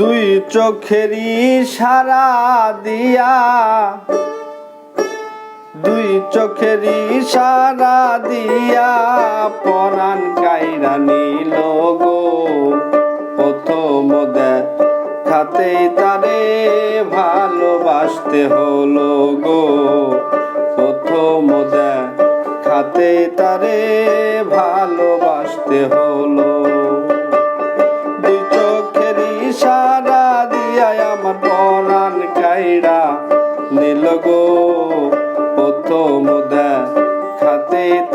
দুই চোখেরই সারা দিয়া। দুই চোখেরই সারা দিয়া পরাণ কাইরা নিল গো। প্রথম খাতে তারে ভালোবাসতে হলো গো। প্রথম খাতে তারে ভালোবাসতে হলো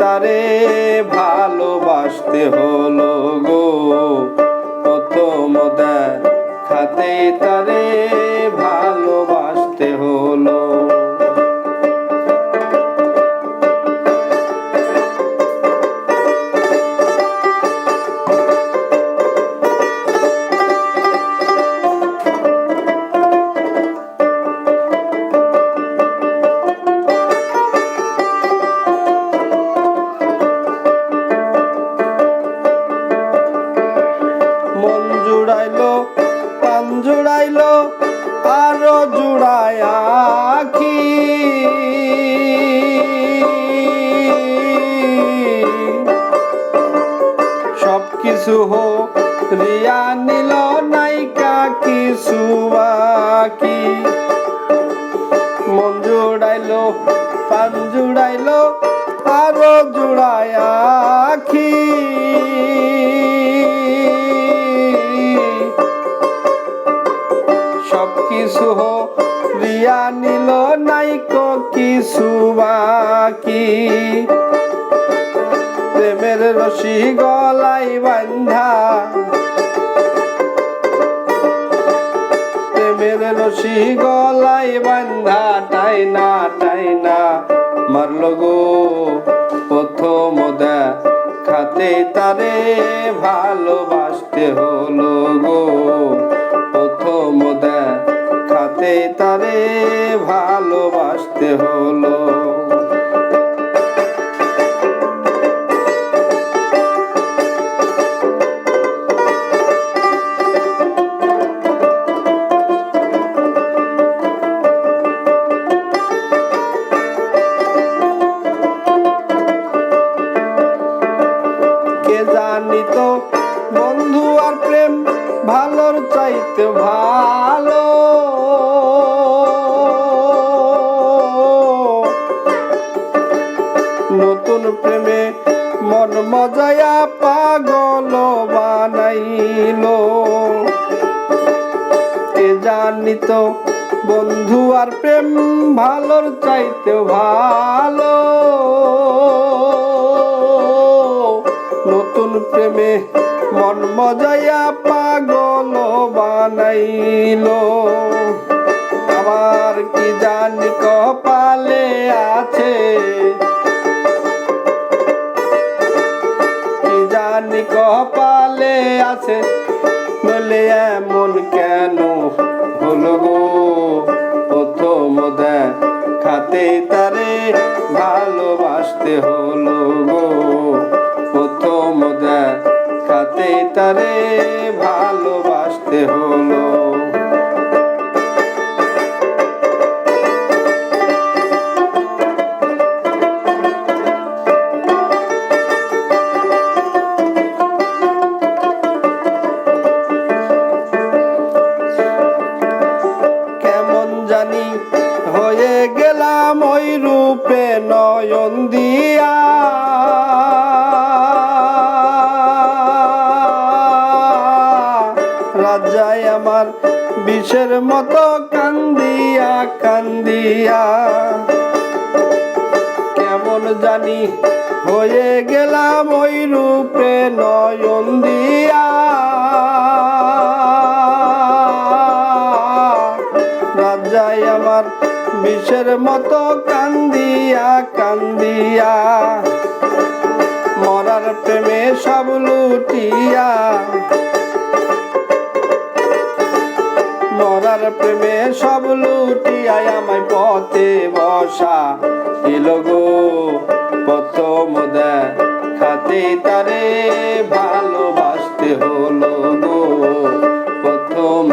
তারে ভালোবাসতে হলো গো। প্রথম খাতে তারে কিছু বাকি মন জুড়াইলো পান জুড়াইলো, আরও জুড়ায় আখি। সব কিছু রিয়া নিল নাইকো কিছু বাকি। প্রেমের রশি গলাই বান্ধা গলাই বান্ধা টাইনা টাইনা মারল গো। প্রথম খাতে তারে ভালোবাসতে হলো গো। প্রথম খাতে তারে ভালোবাসতে হলো। মজায়া পাগল বানাইলো। কে জানিত বন্ধু আর প্রেম ভালোর চাইতে ভালো। নতুন প্রেমে মন মজায়া পাগল বানাইলো। আমার কি জানি কপালে আছে আছে বলে এমন কেন হলো গো? প্রথম খাতে তারে ভালোবাসতে হলো গো। প্রথম খাতে তারে ভালোবাসতে হলো দিয়া। রাজায় আমার বিষের মতো কান্দিয়া কান্দিয়া। কেমন জানি হয়ে গেলাম ওই রূপে নয়ন দিয়া। বিষের মতো কান্দিয়া কান্দিয়া। মরার প্রেমে সব লুটিয়া। মরার প্রেমে সব লুটিয়া আমায় পথে বসা দিল গো। প্রথম খাতে তারে ভালোবাসতে হলো গো। প্রথম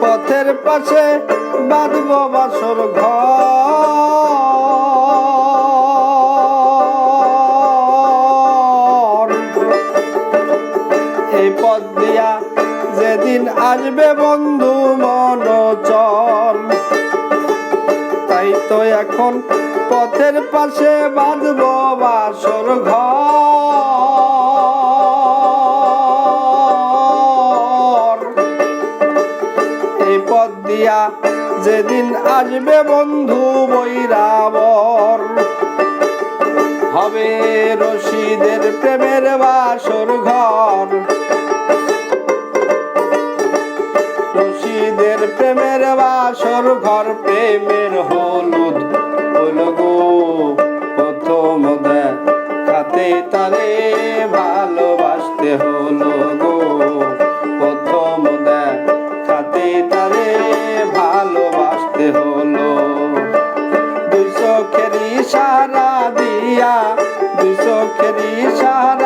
পথের পাশে বাঁধব বাসর ঘর। এই পথ দিয়া যেদিন আসবে বন্ধু মন চল তাই তো এখন পথের পাশে বাঁধব বাসর ঘর। দিয়া যেদিন আসবে বন্ধু বৈরাবর। হবে রশিদের প্রেমের বাসর ঘর। রশিদের প্রেমের বাসর ঘর প্রেমের চোখের ইশারা দিয়া দুই চোখের ইশারা